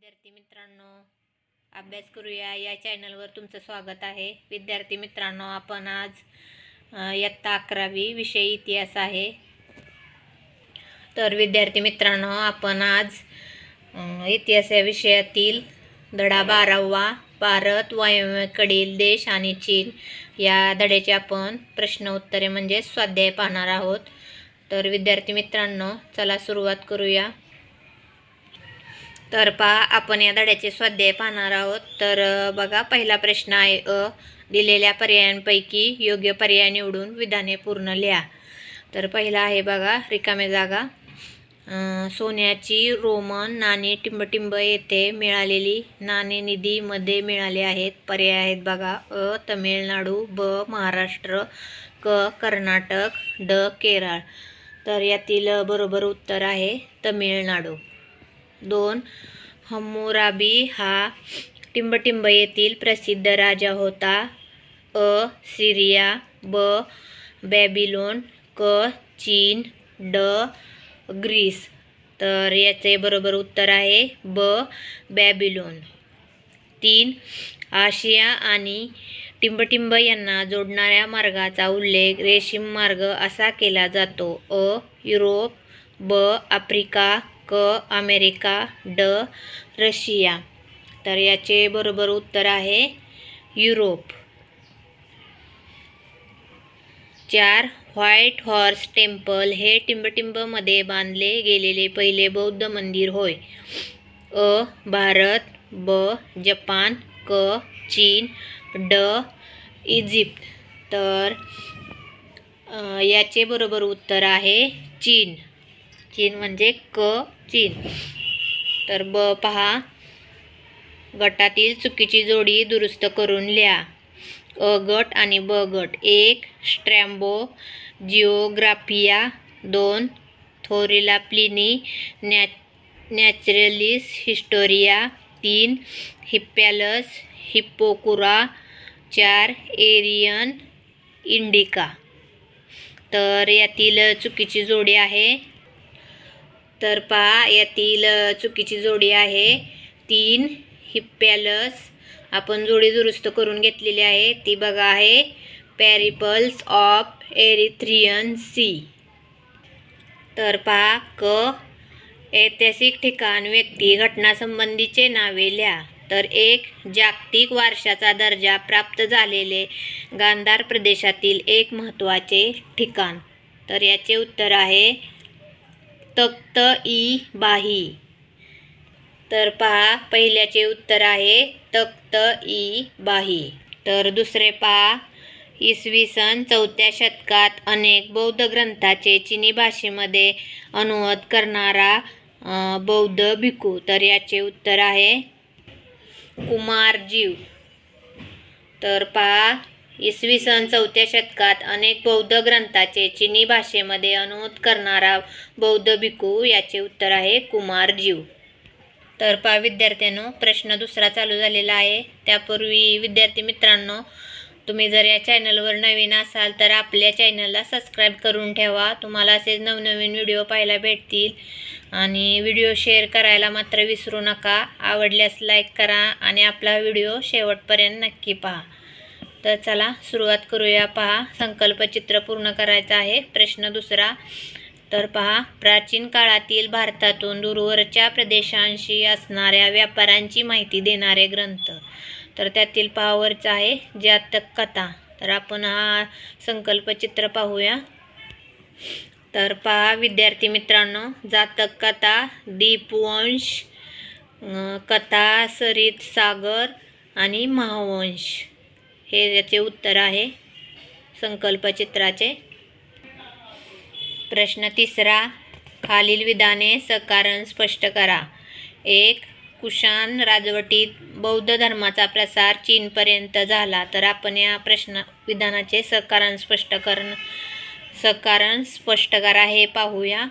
विद्यार्थी मित्रांनो अभ्यास करूया. या चॅनलवर तुमचं स्वागत आहे. विद्यार्थी मित्रांनो आपण आज इयत्ता अकरावी विषय इतिहास आहे. तर विद्यार्थी मित्रांनो आपण आज इतिहास या विषयातील धडा बारावा भारत वायव्यकडील देश आणि चीन या धड्याचे आपण प्रश्न उत्तरे म्हणजे स्वाध्याय पाहणार आहोत. तर विद्यार्थी मित्रांनो चला सुरुवात करूया. तर पहा आपण या धड्याचे स्वाध्याय पाहणार आहोत. तर बघा पहिला प्रश्न आहे अ. दिलेल्या पर्यायांपैकी योग्य पर्याय निवडून विधाने पूर्ण लिहा. तर पहिला आहे बघा रिकामे जागा. सोन्याची रोमन नाणी टिंबटिंब येथे मिळालेली नाणे निधीमध्ये मिळाले आहेत. पर्याय आहेत बघा अ तमिळनाडू ब महाराष्ट्र क कर्नाटक ड केरळ. तर यातील बरोबर उत्तर आहे तमिळनाडू. दोन. हमोराबी हा टिंबटिंब येथील प्रसिद्ध राजा होता. अ सिरिया ब बॅबिलोन क चीन ड ग्रीस. तर याचे बरोबर उत्तर आहे ब बॅबिलोन. तीन. आशिया आणि टिंबटिंब यांना जोडणाऱ्या मार्गाचा उल्लेख रेशीम मार्ग असा केला जातो. अ युरोप ब आफ्रिका क अमेरिका ड रशिया. तर याचे बरोबर उत्तर आहे युरोप. चार व्हाईट हॉर्स टेम्पल हे टिंबटिंबमध्ये बांधले गेलेले पहिले बौद्ध मंदिर होय. अ भारत ब जपान क चीन ड इजिप्त. तर याचे बरोबर उत्तर आहे चीन. चीन म्हणजे क चीन. तर ब पहा. गटातील चुकीची जोडी दुरुस्त करून लिहा. अ गट आणि ब गट. एक स्ट्रॅम्बो जिओग्राफिया. दोन थोरिला प्लिनी नॅ नॅचरलिस हिस्टोरिया. तीन हिप्पॅलस हिप्पोकुरा. चार एरियन इंडिका. तर यातील चुकीची जोडी आहे. तर पहा यातील चुकीची जोडी आहे. तीन हिप्पॅलस आपण जोडी दुरुस्त करून घेतलेली आहे. ती बघा आहे. Periplus of Erythraean Sea. तर पहा क ऐतिहासिक ठिकाण व्यक्ती घटनासंबंधीचे नावे लिहा. तर एक जागतिक वारशाचा दर्जा प्राप्त झालेले गांधार प्रदेशातील एक महत्त्वाचे ठिकाण. तर याचे उत्तर आहे तख्त ई बाही. तर पहा पहिल्याचे उत्तर आहे तक्त ई बाही. तर दुसरे पहा इसवी सन चौथ्या शतकात अनेक बौद्ध ग्रंथाचे चिनी भाषेमध्ये अनुवाद करणारा बौद्ध भिक्खू. तर याचे उत्तर आहे कुमारजीव. तर पहा इसवी सन चौथ्या शतकात अनेक बौद्ध ग्रंथाचे चिनी भाषेमध्ये अनुवाद करणारा बौद्ध भिकू याचे उत्तर आहे कुमारजीव तर पहा विद्यार्थ्यांनो प्रश्न दुसरा चालू झालेला आहे. त्यापूर्वी विद्यार्थी मित्रांनो तुम्ही जर या चॅनलवर नवीन असाल तर आपल्या चॅनलला सबस्क्राईब करून ठेवा. तुम्हाला असेच नवनवीन व्हिडिओ पाहायला भेटतील. आणि व्हिडिओ शेअर करायला मात्र विसरू नका. आवडल्यास लाईक करा आणि आपला व्हिडिओ शेवटपर्यंत नक्की पहा. तर चला सुरुवात करूया. पहा संकल्पचित्र पूर्ण करायचं आहे. प्रश्न दुसरा. तर पहा प्राचीन काळातील भारतातून दूरवरच्या प्रदेशांशी असणाऱ्या व्यापाऱ्यांची माहिती देणारे ग्रंथ. तर त्यातील पहावरचं आहे जातक कथा. तर आपण हा संकल्पचित्र पाहूया. तर पहा विद्यार्थी मित्रांनो जातक कथा दीपवंश कथा सरित सागर आणि महावंश. हे याचे उत्तर आहे संकल्पचित्राचे. प्रश्न तिसरा खालील विधाने सकारण स्पष्ट करा. एक कुशान राजवटीत बौद्ध धर्माचा प्रसार चीनपर्यंत झाला तर आपण या प्रश्न विधानाचे सकारण स्पष्ट करण सकारण स्पष्ट करा हे पाहूया.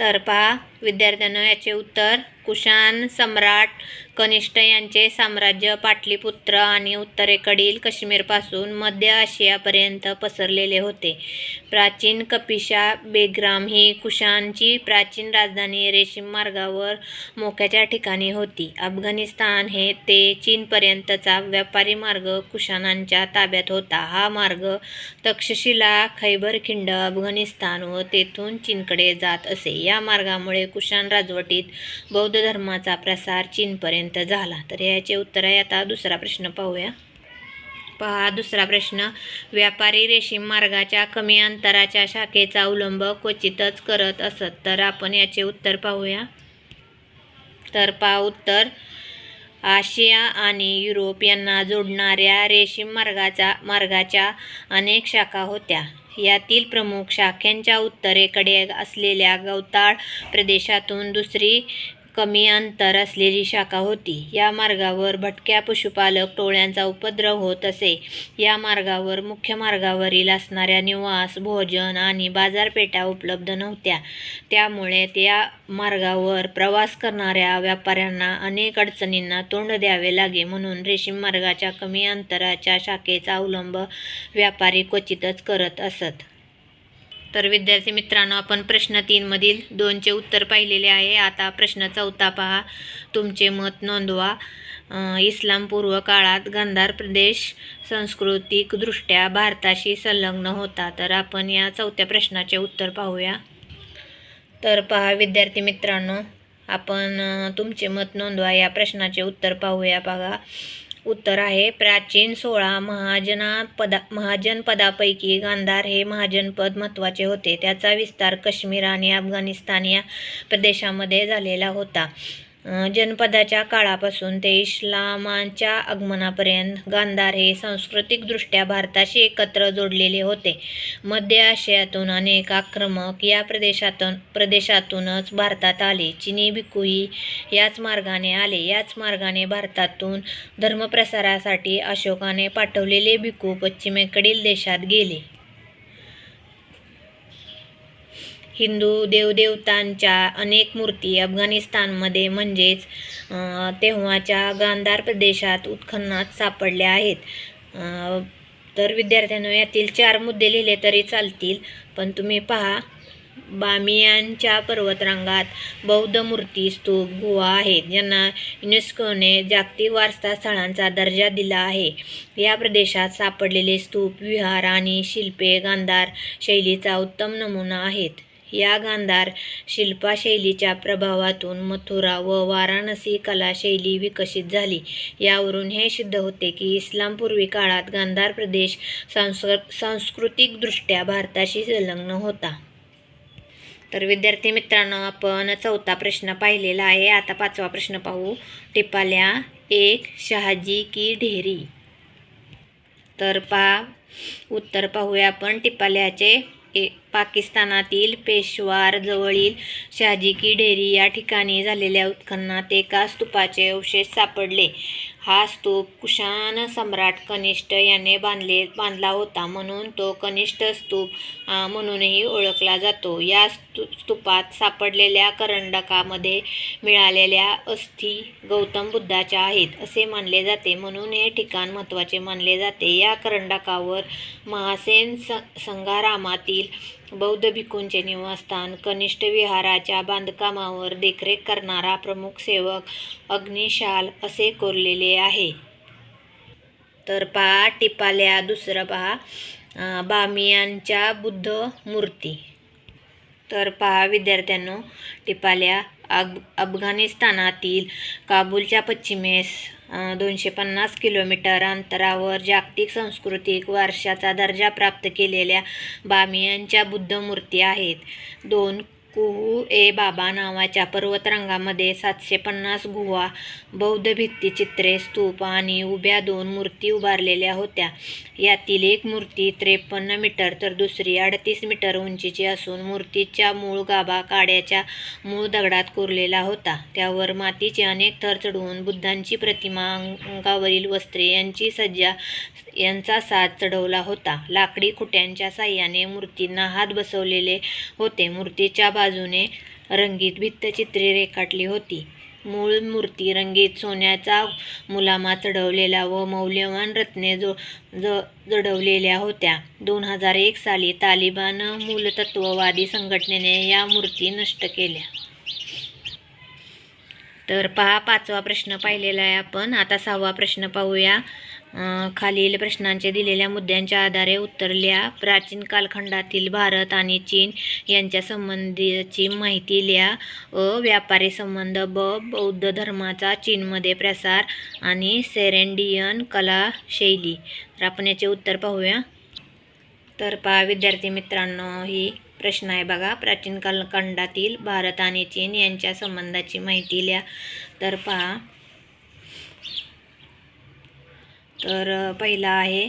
तर पहा विद्यार्थ्यांनो याचे उत्तर कुशाण सम्राट कनिष्ठ यांचे साम्राज्य पाटलीपुत्र आणि उत्तरेकडील काश्मीरपासून मध्य आशियापर्यंत पसरलेले होते. प्राचीन कपिशा बेग्राम ही कुशाणची प्राचीन राजधानी रेशीम मार्गावर मोक्याच्या ठिकाणी होती. अफगाणिस्तान हे ते चीनपर्यंतचा व्यापारी मार्ग कुशानांच्या ताब्यात होता. हा मार्ग तक्षशिला खैबर खिंड अफगाणिस्तान व तेथून चीनकडे जात असे. या मार्गामुळे कुशाण राजवटीत बौद्ध धर्माचा प्रसार चीनपर्यंत झाला. तर याचे उत्तर आहे आता दुसरा प्रश्न पाहूया. पहा दुसरा प्रश्न. व्यापारी रेशीम मार्गाच्या कमी अंतराच्या शाखेचा अवलंब क्वचितच करत असत. तर आपण याचे उत्तर पाहूया. तर पहा उत्तर. आशिया आणि युरोप यांना जोडणाऱ्या रेशीम मार्गाचा मार्गाच्या अनेक शाखा होत्या. यातील प्रमुख शाखांच्या उत्तरेकडे असलेल्या गवताळ प्रदेशातून दुसरी कमी अंतर असलेली शाखा होती. या मार्गावर भटक्या पशुपालक टोळ्यांचा उपद्रव होत असे. या मार्गावर मुख्य मार्गावरील असणाऱ्या निवास भोजन आणि बाजारपेठा उपलब्ध नव्हत्या. त्यामुळे त्या मार्गावर प्रवास करणाऱ्या व्यापाऱ्यांना अनेक अडचणींना तोंड द्यावे लागे म्हणून रेशीम मार्गाच्या कमी अंतराच्या शाखेचा अवलंब व्यापारी क्वचितच करत असत. तर विद्यार्थी मित्रांनो आपण प्रश्न तीनमधील दोनचे उत्तर पाहिलेले आहे. आता प्रश्न चौथा पहा. तुमचे मत नोंदवा. इस्लामपूर्व काळात गांधार प्रदेश सांस्कृतिकदृष्ट्या भारताशी संलग्न होता. तर आपण या चौथ्या प्रश्नाचे उत्तर पाहूया. तर पहा विद्यार्थी मित्रांनो आपण तुमचे मत नोंदवा. या प्रश्नाचे उत्तर पाहूया बघा. उत्तर आहे. प्राचीन सोळा महाजनापदा महाजनपदापैकी गांधार हे महाजनपद महत्त्वाचे होते. त्याचा विस्तार काश्मीर आणि अफगाणिस्तान या प्रदेशामध्ये झालेला होता. जनपदाच्या काळापासून ते इस्लामाच्या आगमनापर्यंत गांधार हे सांस्कृतिकदृष्ट्या भारताशी एकत्र जोडलेले होते. मध्य आशियातून अनेक आक्रमक या प्रदेशातून प्रदेशातूनच भारतात आले. चिनी भिक्खूही याच मार्गाने आले. याच मार्गाने भारतातून धर्मप्रसारासाठी अशोकाने पाठवलेले भिक्खू पश्चिमेकडील देशात गेले. हिंदू देवदेवतांच्या अनेक मूर्ती अफगाणिस्तानमध्ये म्हणजेच तेव्हाच्या गांधार प्रदेशात उत्खननात सापडल्या आहेत. तर विद्यार्थ्यांनो यातील चार मुद्दे लिहिले तरी चालतील पण तुम्ही पहा. बामियांच्या पर्वतरांगात बौद्ध मूर्ती स्तूप गुहा आहेत ज्यांना युनेस्कोने जागतिक वारसा स्थळांचा दर्जा दिला आहे. या प्रदेशात सापडलेले स्तूप विहार आणि शिल्पे गांधार शैलीचा उत्तम नमुना आहेत. या गांधार शिल्पाशैलीच्या प्रभावातून मथुरा व वाराणसी कलाशैली विकसित झाली. यावरून हे सिद्ध होते की इस्लामपूर्वी काळात गांधार प्रदेश सांस्कृ सांस्कृतिकदृष्ट्या भारताशी संलग्न होता. तर विद्यार्थी मित्रांनो आपण चौथा प्रश्न पाहिलेला आहे. आता पाचवा प्रश्न पाहू. टिपाल्या एक शहाजी की ढेरी? तर पा उत्तर पाहूया आपण. टिपाल्याचे ए पाकिस्तानातील पेशवार जवळील शहाजी की ढेरी या ठिकाणी झालेल्या उत्खननात एका स्तूपाचे अवशेष सापडले. हा स्तूप कुशाण सम्राट कनिष्ठ याने बांधले बांधला होता म्हणून तो कनिष्ठ स्तूप म्हणूनही ओळखला जातो. या स्तू स्तूपात सापडलेल्या करंडकामध्ये मिळालेल्या अस्थी गौतम बुद्धाच्या आहेत असे मानले जाते. म्हणून हे ठिकाण महत्त्वाचे मानले जाते. या करंडकावर महासेन स संघारामातील बौद्ध भिक्खूंचे निवासस्थान कनिष्ठ विहाराच्या बांधकामावर देखरेख करणारा प्रमुख सेवक अग्निशाल असे कोरलेले आहे. तर पहा टिपाल्या दुसरं पहा बामियांच्या बुद्ध मूर्ती. तर पहा विद्यार्थ्यांनो टिपाल्या अग अफगाणिस्तानातील काबूलच्या पश्चिमेस दोनशे पन्नास किलोमीटर अंतरावर जागतिक सांस्कृतिक वारशाचा दर्जा प्राप्त केलेल्या बामियांच्या बुद्ध मूर्ती आहेत. दोन कुहू ए बाबा नावाच्या पर्वतरांगामध्ये सातशे पन्नास गुहा बौद्ध भित्तिचित्रे स्तूप आणि उभ्या दोन मूर्ती उभारलेल्या होत्या. यातील एक मूर्ती त्रेपन्न मीटर तर दुसरी अडतीस मीटर उंचीची असून मूर्तीच्या मूळ गाभा काड्याच्या मूळ दगडात कोरलेला होता. त्यावर मातीचे अनेक थर चढवून बुद्धांची प्रतिमा अंगावरील वस्त्रे यांची सज्जा यांचा साज चढवला होता. लाकडी खुट्यांच्या साह्याने मूर्तींना हात बसवलेले होते. मूर्तीच्या बाजूने रंगीत भित्तचित्रे रेखाटली होती. मूळ मूर्ती रंगीत सोन्याचा मुलामा चढवलेला व मौल्यवान रत्ने जो ज जडवलेल्या होत्या. दोन हजार एक साली तालिबान मूलतत्ववादी संघटनेने या मूर्ती नष्ट केल्या. तर पहा पाचवा प्रश्न पाहिलेला आहे आपण. आता सहावा प्रश्न पाहूया. खालील प्रश्नांचे दिलेल्या मुद्द्यांच्या आधारे उत्तरल्या. प्राचीन कालखंडातील भारत आणि चीन यांच्या संबंधीची माहिती लिहा अ व्यापारी संबंध ब बौद्ध धर्माचा चीनमध्ये प्रसार आणि सेरेंडियन कला शैली तर आपण याचे उत्तर पाहूया. तर पहा विद्यार्थी मित्रांनो ही प्रश्न आहे बघा. प्राचीन कालखंडातील भारत आणि चीन यांच्या संबंधाची माहिती लिहा तर पहा तर पहिला आहे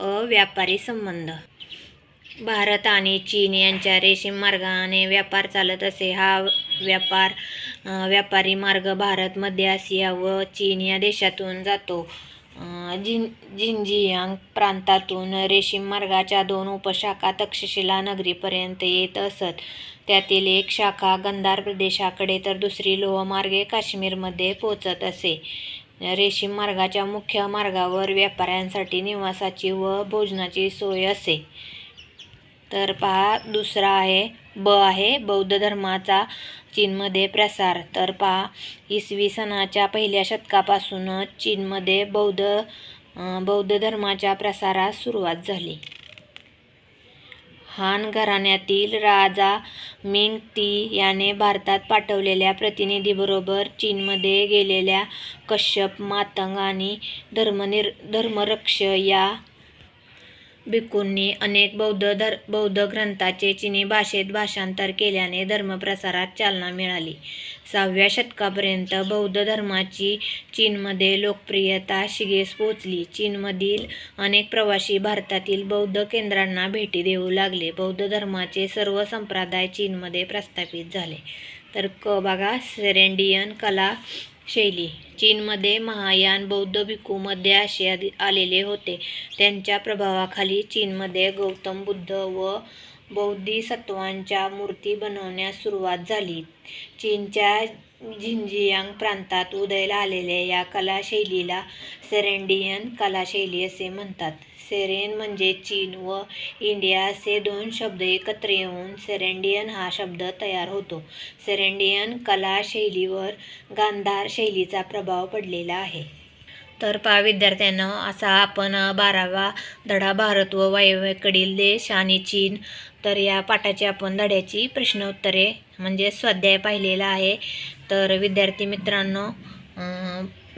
अव्यापारी संबंध. भारत आणि चीन यांच्या रेशीम मार्गाने व्यापार चालत असे. हा व्यापार व्यापारी मार्ग भारत मध्य आशिया व चीन या देशातून जातो. जिन जिंजियांग प्रांतातून रेशीम मार्गाच्या दोन उपशाखा तक्षशिला नगरीपर्यंत येत असत. त्यातील एक शाखा गंधार प्रदेशाकडे तर दुसरी लोहमार्गे काश्मीरमध्ये पोचत असे. रेशीम मार्गाच्या मुख्य मार्गावर व्यापाऱ्यांसाठी निवासाची व भोजनाची सोय असे. तर पहा दुसरा आहे ब आहे बौद्ध धर्माचा चीनमध्ये प्रसार. तर पहा इसवी सनाच्या पहिल्या शतकापासूनच चीनमध्ये बौद्ध बौद्ध धर्माच्या प्रसारास सुरुवात झाली. हान घराण्यातील राजा मिंग ती याने भारतात पाठवलेल्या प्रतिनिधीबरोबर चीनमध्ये गेलेल्या कश्यप मातंग आणि धर्मनिर धर्मरक्ष या भिक्खूंनी अनेक बौद्ध धर बौद्ध ग्रंथाचे चिनी भाषेत भाषांतर केल्याने धर्मप्रसारात चालना मिळाली. सहाव्या शतकापर्यंत बौद्ध धर्माची चीनमध्ये लोकप्रियता शिगेस पोचली चीनमधील अनेक प्रवासी भारतातील बौद्ध केंद्रांना भेटी देऊ लागले. बौद्ध धर्माचे सर्व संप्रदाय चीनमध्ये प्रस्थापित झाले. तर क बघा सेरेंडियन कला शैली. चीनमध्ये महायान बौद्ध भिक्खू मध्य आशियात आलेले होते. त्यांच्या प्रभावाखाली चीनमध्ये गौतम बुद्ध व बोधिसत्वांच्या मूर्ती बनवण्यास सुरुवात झाली. चीनच्या झिंजियांग प्रांतात उदयला आलेल्या या कलाशैलीला सेरेंडियन कलाशैली असे म्हणतात. सेरेन म्हणजे चीन व इंडिया असे दोन शब्द एकत्र येऊन सेरेंडियन हा शब्द तयार होतो. सेरेंडियन कला शैलीवर गांधार शैलीचा प्रभाव पडलेला आहे. तर पहा विद्यार्थ्यांना असा आपण बारावा धडा भारत व वायव्येकडील देश आणि चीन तर या पाठाची आपण धड्याची प्रश्नोत्तरे म्हणजे स्वाध्याय पाहिलेला आहे. तर विद्यार्थी मित्रांनो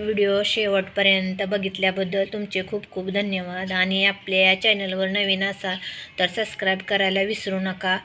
व्हिडिओ शेवटपर्यंत बघितल्याबद्दल तुमचे खूप खूप धन्यवाद. आणि आपल्या या चॅनलवर नवीन असाल तर सबस्क्राईब करायला विसरू नका.